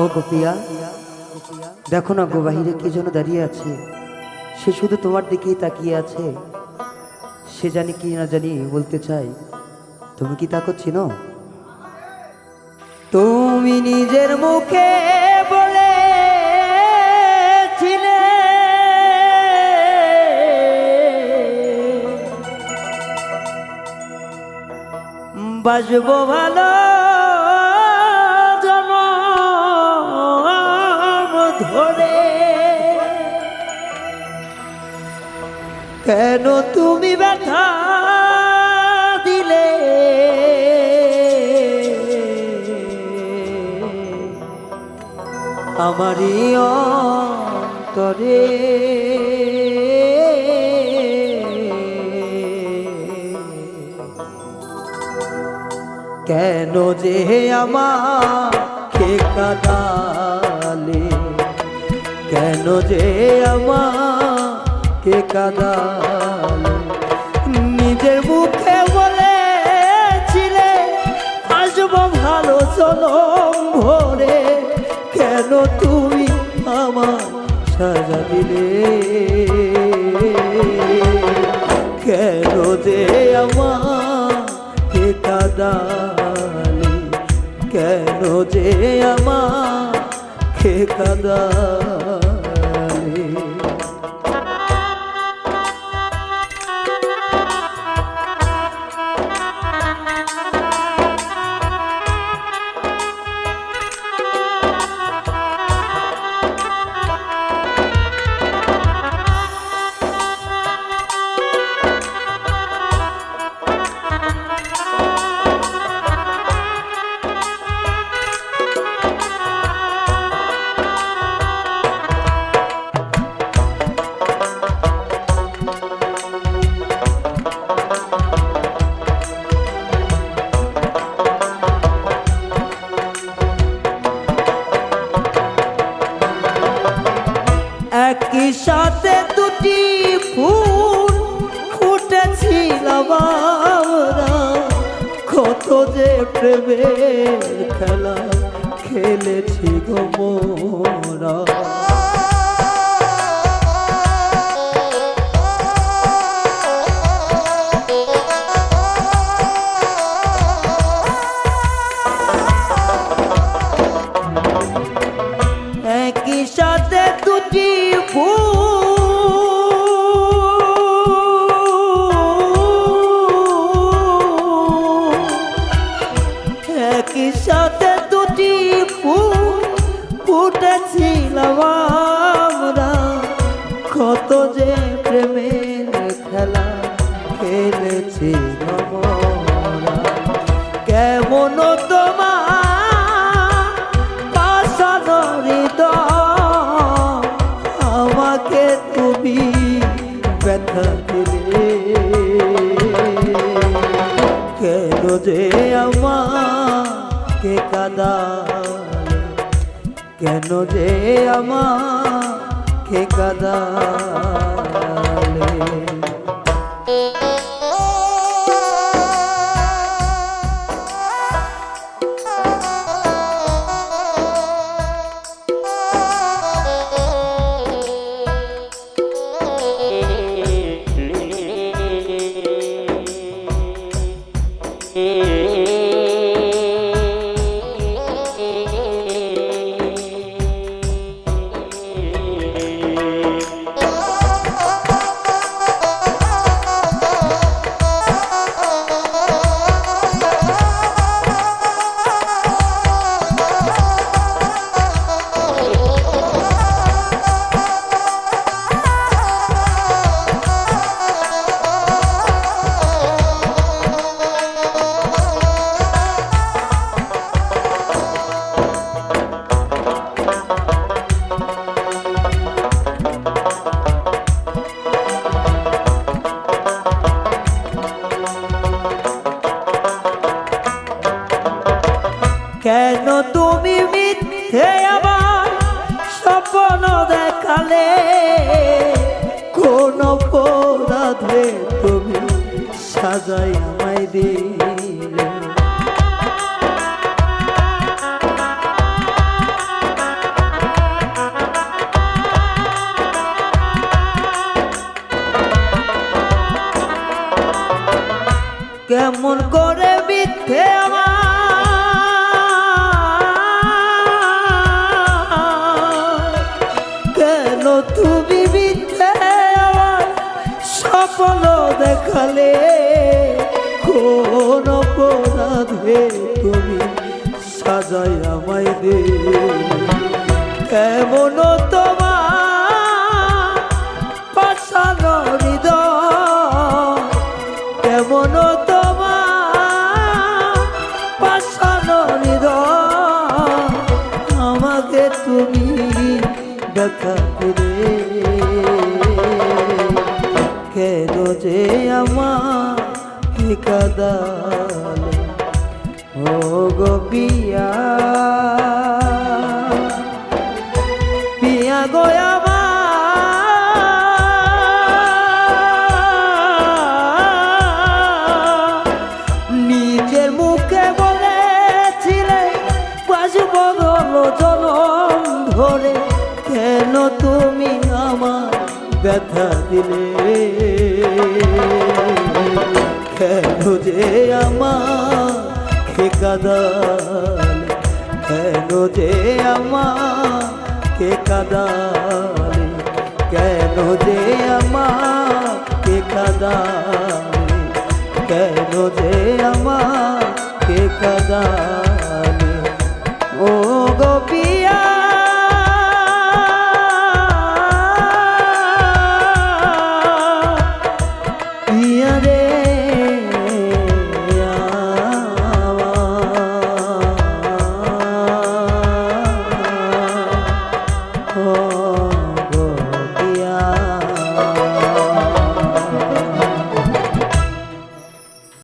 ও গোপিয়া, দেখো না গো বাহিরে কে যেন দাঁড়িয়ে আছে। সে শুধু তোমার দিকেই তাকিয়ে আছে। সে জানি কি না জানি বলতে চাই তুমি কি তা করছি না তুমি নিজের মুখে বলে বাজব ভালো কেন তুমি ব্যথা দিলে? আমারই অন্তরে। কেন যে আমাকে কাদালে? কেন যে আমাকে কাদালে? নিজের মুখে বলেছিলে আসব ভালো চলম ভরে কেন তুমি আমার সাজা দিলে? কেন যে আমাকে কাদালে? কেন যে আমাকে কাদালে? কত যে প্রেমের খেলা খেলেছি গো মোরা। আমরা কেমন তোমার পাশানো হৃদয়? আমাকে তুমি ব্যথা দিলে। কেন যে আমাকে কাদালে? কেন যে আমাকে কাদালে? কোনো দেখালে কোন তুমি সাজাই আমায় দিলে। কেমন করে বিথে তুমি মিথ্যে আমার সফল দেখালে। কোন অপরাধে তুমি সাজাই আমায় দে। কেমন তোমার পাশানো হৃদয়? কেমন তোমার পাশানো হৃদয়? আমাকে তুমি দেখা করে। কেন যে আমার কাদালে ও গো পিয়া। পিয়া গয়া ধরে। কেন তুমি আমার ব্যথা দিলে? কেন যে আমার কাদালে কেন যে আমার কে কাদালে কেন যে আমার কে কাদালে কেন যে আমার কে কাদা